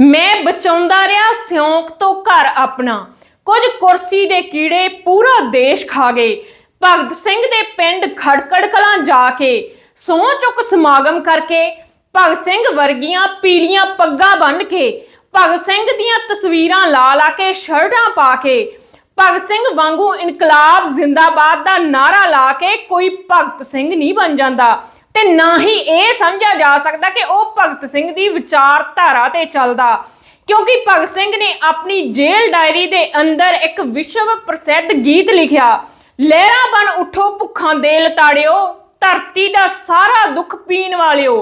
ਮੈਂ ਬਚਾਉਂਦਾ ਰਿਹਾ ਸਿਉਂਕ ਤੋਂ ਘਰ ਆਪਣਾ। ਕੁਝ ਕੁਰਸੀ ਦੇ ਕੀੜੇ ਪੂਰਾ ਦੇਸ਼ ਖਾ ਗਏ। ਭਗਤ ਸਿੰਘ ਦੇ ਪਿੰਡ ਖੜਕੜ ਕਲਾਂ ਜਾ ਕੇ ਸਹੁੰ ਚੁੱਕ ਸਮਾਗਮ ਕਰਕੇ ਭਗਤ ਸਿੰਘ ਵਰਗੀਆਂ ਪੀਲੀਆਂ ਪੱਗਾਂ ਬੰਨ ਕੇ, ਭਗਤ ਸਿੰਘ ਦੀਆਂ ਤਸਵੀਰਾਂ ਲਾ ਲਾ ਕੇ ਸ਼ਰਟਾਂ ਪਾ ਕੇ, ਭਗਤ ਸਿੰਘ ਵਾਂਗੂ ਇਨਕਲਾਬ ਜ਼ਿੰਦਾਬਾਦ ਦਾ ਨਾਰਾ ਲਾ ਕੇ ਕੋਈ ਭਗਤ ਸਿੰਘ ਨਹੀਂ ਬਣ ਜਾਂਦਾ। ਤੇ ਨਾ ਹੀ ਇਹ ਸਮਝਿਆ ਜਾ ਸਕਦਾ ਕਿ ਉਹ ਭਗਤ ਸਿੰਘ ਦੀ ਵਿਚਾਰਧਾਰਾ ਤੇ ਚੱਲਦਾ। ਕਿਉਂਕਿ ਭਗਤ ਸਿੰਘ ਨੇ ਆਪਣੀ ਜੇਲ੍ਹ ਡਾਇਰੀ ਦੇ ਅੰਦਰ ਇੱਕ ਵਿਸ਼ਵ ਪ੍ਰਸਿੱਧ ਗੀਤ ਲਿਖਿਆ, ਲਹਿਰਾਂ ਬਣ ਉਠੋ ਭੁੱਖਾਂ ਦੇ ਲਤਾੜਿਓ, ਧਰਤੀ ਦਾ ਸਾਰਾ ਦੁੱਖ ਪੀਣ ਵਾਲਿਓ,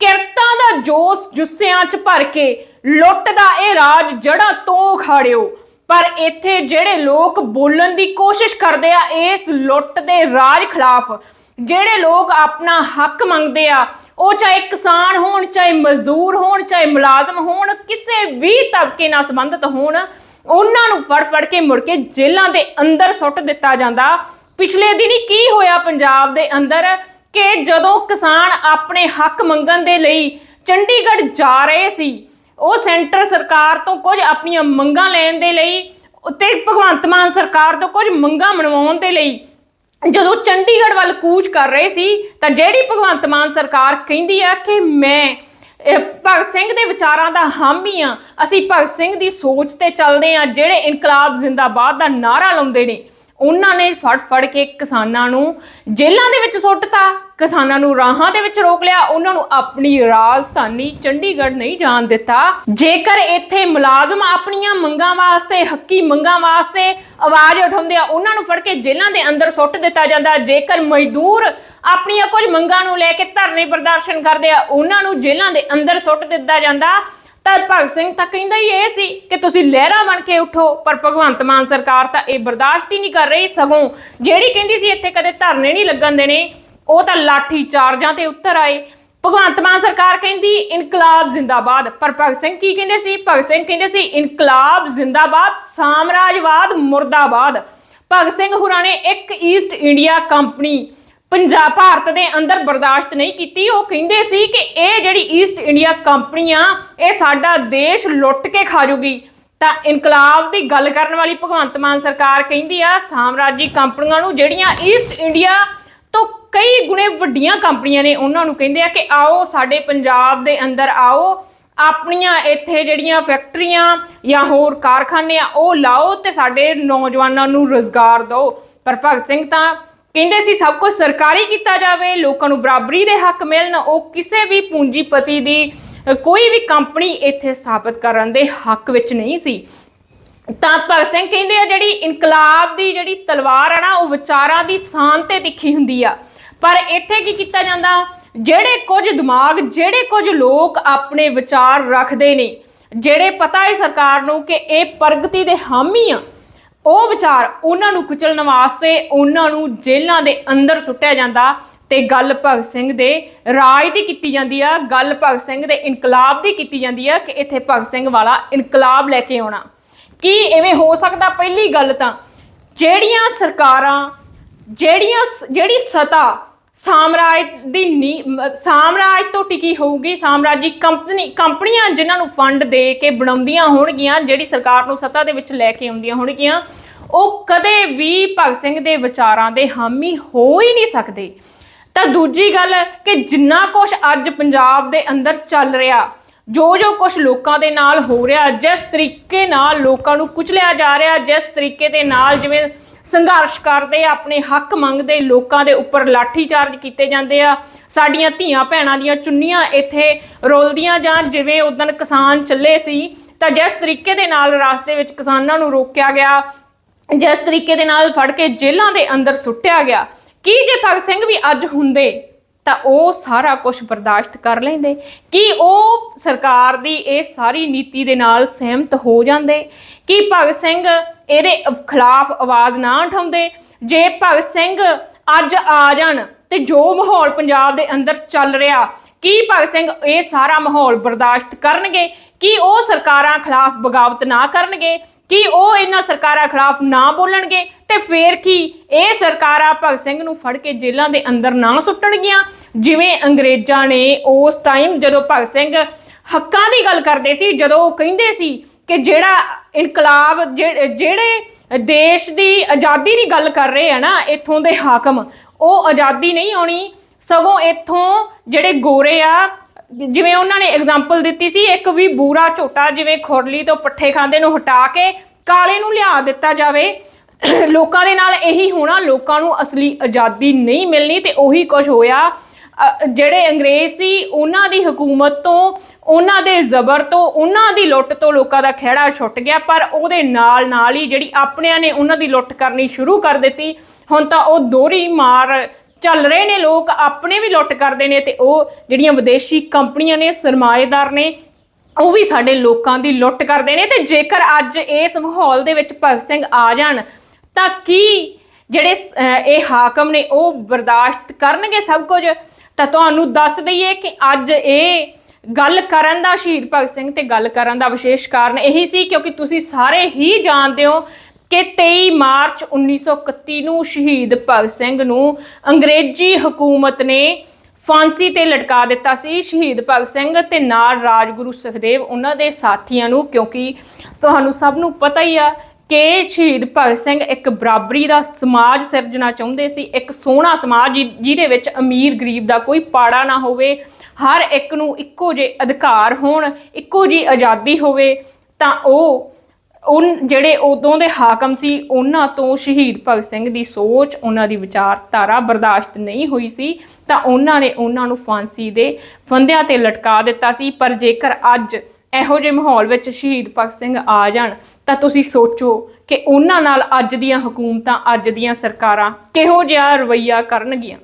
ਕਿਰਤਾਂ ਦਾ ਜੋਸ਼ ਜੁੱਸਿਆਂ 'ਚ ਭਰ ਕੇ ਲੁੱਟ ਦਾ ਇਹ ਰਾਜ ਜੜਾਂ ਤੋਂ ਖਾੜਿਓ। ਪਰ ਇੱਥੇ ਜਿਹੜੇ ਲੋਕ ਬੋਲਣ ਦੀ ਕੋਸ਼ਿਸ਼ ਕਰਦੇ ਆ, ਇਸ ਲੁੱਟ ਦੇ ਰਾਜ ਖਿਲਾਫ ਜਿਹੜੇ ਲੋਕ ਆਪਣਾ ਹੱਕ ਮੰਗਦੇ ਆ, ਉਹ ਚਾਹੇ ਕਿਸਾਨ ਹੋਣ, ਚਾਹੇ ਮਜ਼ਦੂਰ ਹੋਣ, ਚਾਹੇ ਮੁਲਾਜ਼ਮ ਹੋਣ, ਕਿਸੇ ਵੀ ਤਬਕੇ ਨਾਲ ਸੰਬੰਧਿਤ ਹੋਣ, ਉਹਨਾਂ ਨੂੰ ਫੜ ਫੜ ਕੇ ਮੁੜ ਕੇ ਜੇਲ੍ਹਾਂ ਦੇ ਅੰਦਰ ਸੁੱਟ ਦਿੱਤਾ ਜਾਂਦਾ। ਪਿਛਲੇ ਦਿਨੀ ਕੀ ਹੋਇਆ ਪੰਜਾਬ ਦੇ ਅੰਦਰ ਕਿ ਜਦੋਂ ਕਿਸਾਨ ਆਪਣੇ ਹੱਕ ਮੰਗਣ ਦੇ ਲਈ ਚੰਡੀਗੜ੍ਹ ਜਾ ਰਹੇ ਸੀ, ਉਹ ਸੈਂਟਰ ਸਰਕਾਰ ਤੋਂ ਕੁਝ ਆਪਣੀਆਂ ਮੰਗਾਂ ਲੈਣ ਦੇ ਲਈ ਤੇ ਭਗਵੰਤ ਮਾਨ ਸਰਕਾਰ ਤੋਂ ਕੁਝ ਮੰਗਾਂ ਮਨਵਾਉਣ ਦੇ ਲਈ ਜਦੋਂ ਚੰਡੀਗੜ੍ਹ ਵੱਲ ਕੂਚ ਕਰ ਰਹੇ ਸੀ, ਤਾਂ ਜਿਹੜੀ ਭਗਵੰਤ ਮਾਨ ਸਰਕਾਰ ਕਹਿੰਦੀ ਆ ਕਿ ਮੈਂ ਭਗਤ ਸਿੰਘ ਦੇ ਵਿਚਾਰਾਂ ਦਾ ਹਾਮੀ ਆ, ਅਸੀਂ ਭਗਤ ਸਿੰਘ ਦੀ ਸੋਚ ਤੇ ਚੱਲਦੇ ਆ, ਜਿਹੜੇ ਇਨਕਲਾਬ ਜ਼ਿੰਦਾਬਾਦ ਦਾ ਨਾਰਾ ਲਾਉਂਦੇ ਨੇ, ਉਹਨਾਂ ਨੇ ਫੜ ਫੜ ਕੇ ਕਿਸਾਨਾਂ ਨੂੰ ਜੇਲ੍ਹਾਂ ਦੇ ਵਿੱਚ ਸੁੱਟਤਾ। ਕਿਸਾਨਾਂ ਨੂੰ ਰਾਹਾਂ ਦੇ ਵਿੱਚ ਰੋਕ ਲਿਆ, ਉਹਨਾਂ ਨੂੰ ਆਪਣੀ ਰਾਜਧਾਨੀ ਚੰਡੀਗੜ੍ਹ ਨਹੀਂ ਜਾਣ ਦਿੱਤਾ। ਜੇਕਰ ਇੱਥੇ ਮੁਲਾਜ਼ਮ ਆਪਣੀਆਂ ਮੰਗਾਂ ਵਾਸਤੇ, ਹੱਕੀ ਮੰਗਾਂ ਵਾਸਤੇ ਆਵਾਜ਼ ਉਠਾਉਂਦੇ ਆ, ਉਹਨਾਂ ਨੂੰ ਫੜ ਕੇ ਜੇਲ੍ਹਾਂ ਦੇ ਅੰਦਰ ਸੁੱਟ ਦਿੱਤਾ ਜਾਂਦਾ। ਜੇਕਰ ਮਜ਼ਦੂਰ ਆਪਣੀਆਂ ਕੁਝ ਮੰਗਾਂ ਨੂੰ ਲੈ ਕੇ ਧਰਨੇ ਪ੍ਰਦਰਸ਼ਨ ਕਰਦੇ ਆ, ਉਹਨਾਂ ਨੂੰ ਜੇਲ੍ਹਾਂ ਦੇ ਅੰਦਰ ਸੁੱਟ ਦਿੱਤਾ ਜਾਂਦਾ। ਤਾਂ ਭਗਤ ਸਿੰਘ ਤਾਂ ਕਹਿੰਦਾ ਹੀ ਇਹ ਸੀ ਕਿ ਤੁਸੀਂ ਲਹਿਰਾ ਬਣ ਕੇ ਉਠੋ, ਪਰ ਭਗਵੰਤ ਮਾਨ ਸਰਕਾਰ ਤਾਂ ਇਹ ਬਰਦਾਸ਼ਤ ਹੀ ਨਹੀਂ ਕਰ ਰਹੀ। ਸਗੋਂ ਜਿਹੜੀ ਕਹਿੰਦੀ ਸੀ, ਇੱਥੇ ਕਦੇ ਧਰਨੇ ਨਹੀਂ ਲੱਗਣ ਦੇਣੇ। ਉਹ ਤਾਂ ਲਾਠੀ ਚਾਰਜਾਂ ਤੇ ਉੱਤਰ ਆਏ। ਭਗਵੰਤ ਮਾਨ ਸਰਕਾਰ ਕਹਿੰਦੀ, ਇਨਕਲਾਬ ਜ਼ਿੰਦਾਬਾਦ। ਪਰ ਭਗਤ ਸਿੰਘ ਕੀ ਕਹਿੰਦੇ ਸੀ? ਭਗਤ ਸਿੰਘ ਕਹਿੰਦੇ ਸੀ, ਇਨਕਲਾਬ ਜ਼ਿੰਦਾਬਾਦ, ਸਾਮਰਾਜਵਾਦ ਮੁਰਦਾਬਾਦ। ਭਗਤ ਸਿੰਘ ਹੁਰਾਂ ਨੇ ਇੱਕ East India Company Punjab Bharat ਦੇ ਅੰਦਰ ਬਰਦਾਸ਼ਤ ਨਹੀਂ ਕੀਤੀ। ਉਹ ਕਹਿੰਦੇ ਸੀ ਕਿ ਇਹ ਜਿਹੜੀ ਈਸਟ ਇੰਡੀਆ ਕੰਪਨੀ ਆ, ਇਹ ਸਾਡਾ ਦੇਸ਼ ਲੁੱਟ ਕੇ ਖਾ ਜੂਗੀ। ਤਾਂ ਇਨਕਲਾਬ ਦੀ ਗੱਲ ਕਰਨ ਵਾਲੀ ਭਗਵੰਤ ਮਾਨ ਸਰਕਾਰ ਕਹਿੰਦੀ ਆ, ਸਾਮਰਾਜੀ ਕੰਪਨੀਆਂ ਨੂੰ ਜਿਹੜੀਆਂ ਈਸਟ ਇੰਡੀਆ ਕਈ ਗੁਣੇ ਵੱਡੀਆਂ ਕੰਪਨੀਆਂ ਨੇ ਉਹਨਾਂ ਨੂੰ ਕਹਿੰਦੇ ਆ ਕਿ ਆਓ ਸਾਡੇ ਪੰਜਾਬ ਦੇ ਅੰਦਰ ਆਓ, ਆਪਣੀਆਂ ਇੱਥੇ ਜਿਹੜੀਆਂ ਫੈਕਟਰੀਆਂ ਜਾਂ ਹੋਰ ਕਾਰਖਾਨੇ ਆ, ਉਹ ਲਾਓ ਤੇ ਸਾਡੇ ਨੌਜਵਾਨਾਂ ਨੂੰ ਰੋਜ਼ਗਾਰ ਦਿਓ। ਪਰ ਭਗਤ ਸਿੰਘ ਤਾਂ ਕਹਿੰਦੇ ਸੀ ਸਭ ਕੁਝ ਸਰਕਾਰੀ ਕੀਤਾ ਜਾਵੇ, ਲੋਕਾਂ ਨੂੰ ਬਰਾਬਰੀ ਦੇ ਹੱਕ ਮਿਲਣ, ਉਹ ਕਿਸੇ ਵੀ ਪੂੰਜੀਪਤੀ ਦੀ ਕੋਈ ਵੀ ਕੰਪਨੀ ਇੱਥੇ ਸਥਾਪਿਤ ਕਰਨ ਦੇ ਹੱਕ ਵਿੱਚ ਨਹੀਂ ਸੀ। ਤਾਂ ਭਗਤ ਸਿੰਘ ਕਹਿੰਦੇ ਆ ਜਿਹੜੀ ਇਨਕਲਾਬ ਦੀ ਜਿਹੜੀ ਤਲਵਾਰ ਆ ਨਾ, ਉਹ ਵਿਚਾਰਾਂ ਦੀ ਸ਼ਾਨ ਤੇ ਤਿੱਖੀ ਹੁੰਦੀ ਆ। ਪਰ ਇੱਥੇ ਕੀ ਕੀਤਾ ਜਾਂਦਾ? ਜਿਹੜੇ ਕੁਝ ਦਿਮਾਗ, ਜਿਹੜੇ ਕੁਝ ਲੋਕ ਆਪਣੇ ਵਿਚਾਰ ਰੱਖਦੇ ਨੇ, ਜਿਹੜੇ ਪਤਾ ਹੈ ਸਰਕਾਰ ਨੂੰ ਕਿ ਇਹ ਪ੍ਰਗਤੀ ਦੇ ਹਾਮੀ ਆ, ਉਹ ਵਿਚਾਰ ਉਹਨਾਂ ਨੂੰ ਕੁਚਲਣ ਵਾਸਤੇ ਉਹਨਾਂ ਨੂੰ ਜੇਲ੍ਹਾਂ ਦੇ ਅੰਦਰ ਸੁੱਟਿਆ ਜਾਂਦਾ ਤੇ ਗੱਲ ਭਗਤ ਸਿੰਘ ਦੇ ਰਾਜ ਦੀ ਕੀਤੀ ਜਾਂਦੀ ਆ, ਗੱਲ ਭਗਤ ਸਿੰਘ ਦੇ ਇਨਕਲਾਬ ਦੀ ਕੀਤੀ ਜਾਂਦੀ ਆ ਕਿ ਇੱਥੇ ਭਗਤ ਸਿੰਘ ਵਾਲਾ ਇਨਕਲਾਬ ਲੈ ਕੇ ਆਉਣਾ। ਕੀ ਐਵੇਂ ਹੋ ਸਕਦਾ ਪਹਿਲੀ ਗੱਲ ਤਾਂ, ਜਿਹੜੀਆਂ ਸਰਕਾਰਾਂ, ਜਿਹੜੀਆਂ ਜਿਹੜੀ ਸਤਾ ਸਾਮਰਾਜ ਦੀ ਨੀ- ਮ- ਸਾਮਰਾਜ ਤੋਂ ਟਿਕੀ ਹੋਊਗੀ, ਸਾਮਰਾਜੀ ਕੰਪਨੀ, ਕੰਪਨੀਆਂ ਜਿਨ੍ਹਾਂ ਨੂੰ ਫੰਡ ਦੇ ਕੇ ਬਣਾਉਂਦੀਆਂ ਹੋਣਗੀਆਂ, ਜਿਹੜੀ ਸਰਕਾਰ ਨੂੰ ਸਤਾ ਦੇ ਵਿੱਚ ਲੈ ਕੇ ਆਉਂਦੀਆਂ ਹੋਣਗੀਆਂ, ਉਹ ਕਦੇ ਵੀ ਭਗਤ ਸਿੰਘ ਦੇ ਵਿਚਾਰਾਂ ਦੇ ਹਾਮੀ ਹੋ ਹੀ ਨਹੀਂ ਸਕਦੇ। ਤਾਂ ਦੂਜੀ ਗੱਲ ਕਿ ਜਿੰਨਾ ਕੁਝ ਅੱਜ ਪੰਜਾਬ ਦੇ ਅੰਦਰ ਚੱਲ ਰਿਹਾ ਜੋ ਜੋ ਕੁਝ ਲੋਕਾਂ ਦੇ ਨਾਲ ਹੋ ਰਿਹਾ, ਜਿਸ ਤਰੀਕੇ ਨਾਲ ਲੋਕਾਂ ਨੂੰ ਕੁਚਲਿਆ ਜਾ ਰਿਹਾ, ਜਿਸ ਤਰੀਕੇ ਦੇ ਨਾਲ ਜਿਵੇਂ ਸੰਘਰਸ਼ ਕਰਦੇ, ਆਪਣੇ ਹੱਕ ਮੰਗਦੇ, ਲੋਕਾਂ ਦੇ ਉੱਪਰ ਲਾਠੀਚਾਰਜ ਕੀਤੇ ਜਾਂਦੇ ਆ। ਸਾਡੀਆਂ ਧੀਆਂ ਭੈਣਾਂ ਦੀਆਂ ਚੁੰਨੀਆਂ ਇੱਥੇ ਰੋਲਦੀਆਂ ਜਾਂ ਜਿਵੇਂ ਉਦੋਂ ਕਿਸਾਨ ਚੱਲੇ ਸੀ, ਤਾਂ ਜਿਸ ਤਰੀਕੇ ਦੇ ਨਾਲ ਰਾਸਤੇ ਵਿੱਚ ਕਿਸਾਨਾਂ ਨੂੰ ਰੋਕਿਆ ਗਿਆ, ਜਿਸ ਤਰੀਕੇ ਦੇ ਨਾਲ ਫੜ ਕੇ ਜੇਲ੍ਹਾਂ ਦੇ ਅੰਦਰ ਸੁੱਟਿਆ ਗਿਆ। ਕੀ ਜੇ ਭਗਤ ਸਿੰਘ ਵੀ ਅੱਜ ਹੁੰਦੇ ਤਾਂ ਉਹ ਸਾਰਾ ਕੁਝ ਬਰਦਾਸ਼ਤ ਕਰ ਲੈਂਦੇ। ਕੀ ਉਹ ਸਰਕਾਰ ਦੀ ਇਹ ਸਾਰੀ ਨੀਤੀ ਦੇ ਨਾਲ ਸਹਿਮਤ ਹੋ ਜਾਂਦੇ? ਕੀ ਭਗਤ ਸਿੰਘ ਇਹਦੇ ਖਿਲਾਫ ਆਵਾਜ਼ ਨਾ ਉਠਾਉਂਦੇ? ਜੇ ਭਗਤ ਸਿੰਘ ਅੱਜ ਆ ਜਾਣ ਤੇ ਜੋ ਮਾਹੌਲ ਪੰਜਾਬ ਦੇ ਅੰਦਰ ਚੱਲ ਰਿਹਾ, ਕੀ ਭਗਤ ਸਿੰਘ ਇਹ ਸਾਰਾ ਮਾਹੌਲ ਬਰਦਾਸ਼ਤ ਕਰਨਗੇ? ਕੀ ਉਹ ਸਰਕਾਰਾਂ ਖਿਲਾਫ ਬਗਾਵਤ ਨਾ ਕਰਨਗੇ? ਕਿ ਉਹ ਇਹਨਾਂ ਸਰਕਾਰਾਂ ਖਿਲਾਫ ਨਾ ਬੋਲਣਗੇ ਤੇ ਫੇਰ ਕੀ? ਇਹ ਸਰਕਾਰਾਂ ਭਗਤ ਸਿੰਘ ਨੂੰ ਫੜ ਕੇ ਜੇਲ੍ਹਾਂ ਦੇ ਅੰਦਰ ਨਾ ਸੁੱਟਣਗੀਆਂ। ਜਿਵੇਂ ਅੰਗਰੇਜ਼ਾਂ ਨੇ ਉਸ ਟਾਈਮ ਜਦੋਂ ਭਗਤ ਸਿੰਘ ਹੱਕਾਂ ਦੀ ਗੱਲ ਕਰਦੇ ਸੀ, ਜਦੋਂ ਉਹ ਕਹਿੰਦੇ ਸੀ ਕਿ ਜਿਹੜਾ ਇਨਕਲਾਬ, ਜਿਹ- ਜਿਹੜੇ ਦੇਸ਼ ਦੀ ਆਜ਼ਾਦੀ ਦੀ ਗੱਲ ਕਰ ਰਹੇ ਆ ਨਾ, ਇੱਥੋਂ ਦੇ ਹਾਕਮ, ਉਹ ਆਜ਼ਾਦੀ ਨਹੀਂ ਆਉਣੀ। ਸਗੋਂ ਇੱਥੋਂ ਜਿਹੜੇ ਗੋਰੇ ਆ ਜਿਵੇਂ ਉਹਨਾਂ ਨੇ ਐਗਜ਼ਾਮਪਲ ਦਿੱਤੀ ਸੀ, ਇੱਕ ਵੀ ਬੂਰਾ ਝੋਟਾ ਜਿਵੇਂ ਖੁਰਲੀ ਤੋਂ ਪੱਠੇ ਖਾਂਦੇ ਨੂੰ ਹਟਾ ਕੇ ਕਾਲੇ ਨੂੰ ਲਿਆ ਦਿੱਤਾ ਜਾਵੇ, ਲੋਕਾਂ ਦੇ ਨਾਲ ਇਹੀ ਹੋਣਾ, ਲੋਕਾਂ ਨੂੰ ਅਸਲੀ ਆਜ਼ਾਦੀ ਨਹੀਂ ਮਿਲਣੀ ਤੇ ਉਹੀ ਕੁਝ ਹੋਇਆ। ਜਿਹੜੇ ਅੰਗਰੇਜ਼ ਸੀ, ਉਹਨਾਂ ਦੀ ਹਕੂਮਤ ਤੋਂ, ਉਹਨਾਂ ਦੇ ਜ਼ਬਰ ਤੋਂ, ਉਹਨਾਂ ਦੀ ਲੁੱਟ ਤੋਂ ਲੋਕਾਂ ਦਾ ਖਿਹੜਾ ਛੁੱਟ ਗਿਆ, ਪਰ ਉਹਦੇ ਨਾਲ ਨਾਲ ਹੀ ਜਿਹੜੀ ਆਪਣਿਆਂ ਨੇ ਉਹਨਾਂ ਦੀ ਲੁੱਟ ਕਰਨੀ ਸ਼ੁਰੂ ਕਰ ਦਿੱਤੀ। ਹੁਣ ਤਾਂ ਉਹ ਦੋਹਰੀ ਮਾਰ ਚੱਲ ਰਹੇ ਨੇ, ਲੋਕ ਆਪਣੇ ਵੀ ਲੁੱਟ ਕਰਦੇ ਨੇ ਤੇ ਉਹ ਜਿਹੜੀਆਂ ਵਿਦੇਸ਼ੀ ਕੰਪਨੀਆਂ ਨੇ, ਸਰਮਾਏਦਾਰ ਨੇ, ਉਹ ਵੀ ਸਾਡੇ ਲੋਕਾਂ ਦੀ ਲੁੱਟ ਕਰਦੇ ਨੇ ਤੇ ਜੇਕਰ ਅੱਜ ਇਸ ਮਾਹੌਲ ਦੇ ਵਿੱਚ ਭਗਤ ਸਿੰਘ ਆ ਜਾਣ, ਤਾਂ ਕੀ ਜਿਹੜੇ ਇਹ ਹਾਕਮ ਨੇ ਉਹ ਬਰਦਾਸ਼ਤ ਕਰਨਗੇ ਸਭ ਕੁਝ? ਤਾਂ ਤੁਹਾਨੂੰ ਦੱਸ ਦਈਏ ਕਿ ਅੱਜ ਇਹ ਗੱਲ ਕਰਨ ਦਾ ਸ਼ਹੀਦ ਭਗਤ ਸਿੰਘ ਤੇ ਗੱਲ ਕਰਨ ਦਾ ਵਿਸ਼ੇਸ਼ ਕਾਰਨ ਇਹੀ ਸੀ, ਕਿਉਂਕਿ ਤੁਸੀਂ ਸਾਰੇ ਹੀ ਜਾਣਦੇ ਹੋ ਕਿ 23 ਮਾਰਚ 1931 ਨੂੰ ਸ਼ਹੀਦ ਭਗਤ ਸਿੰਘ ਨੂੰ ਅੰਗਰੇਜ਼ੀ ਹਕੂਮਤ ਨੇ ਫਾਂਸੀ ਤੇ ਲਟਕਾ ਦਿੱਤਾ ਸੀ। ਸ਼ਹੀਦ ਭਗਤ ਸਿੰਘ ਤੇ ਨਾਲ ਰਾਜਗੁਰੂ ਸੁਖਦੇਵ, ਉਹਨਾਂ ਦੇ ਸਾਥੀਆਂ ਨੂੰ, ਕਿਉਂਕਿ ਤੁਹਾਨੂੰ ਸਭ ਨੂੰ ਪਤਾ ਹੀ ਆ ਕਿ ਸ਼ਹੀਦ ਭਗਤ ਸਿੰਘ ਇੱਕ ਬਰਾਬਰੀ ਦਾ ਸਮਾਜ ਸਿਰਜਣਾ ਚਾਹੁੰਦੇ ਸੀ। ਇੱਕ ਸੋਹਣਾ ਸਮਾਜ ਜਿਹਦੇ ਵਿੱਚ ਅਮੀਰ ਗਰੀਬ ਦਾ ਕੋਈ ਪਾੜਾ ਨਾ ਹੋਵੇ। ਹਰ ਇੱਕ ਨੂੰ ਇੱਕੋ ਜਿਹੇ ਅਧਿਕਾਰ ਹੋਣ, ਇੱਕੋ ਜਿਹੀ ਆਜ਼ਾਦੀ ਹੋਵੇ, ਤਾਂ ਉਹ ਉਹ ਜਿਹੜੇ ਉਦੋਂ ਦੇ ਹਾਕਮ ਸੀ, ਉਹਨਾਂ ਤੋਂ ਸ਼ਹੀਦ ਭਗਤ ਸਿੰਘ ਦੀ ਸੋਚ, ਉਹਨਾਂ ਦੀ ਵਿਚਾਰਧਾਰਾ ਬਰਦਾਸ਼ਤ ਨਹੀਂ ਹੋਈ ਸੀ, ਤਾਂ ਉਹਨਾਂ ਨੇ ਉਹਨਾਂ ਨੂੰ ਫਾਂਸੀ ਦੇ ਫੰਦਿਆਂ ਤੇ ਲਟਕਾ ਦਿੱਤਾ ਸੀ। ਪਰ ਜੇਕਰ ਅੱਜ ਇਹੋ ਜਿਹੇ ਮਾਹੌਲ ਵਿੱਚ ਸ਼ਹੀਦ ਭਗਤ ਸਿੰਘ ਆ ਜਾਣ, ਤਾਂ ਤੁਸੀਂ ਸੋਚੋ ਕਿ ਉਹਨਾਂ ਨਾਲ ਅੱਜ ਦੀਆਂ ਹਕੂਮਤਾਂ, ਅੱਜ ਦੀਆਂ ਸਰਕਾਰਾਂ ਕਿਹੋ ਜਿਹਾ ਰਵੱਈਆ ਕਰਨਗੀਆਂ।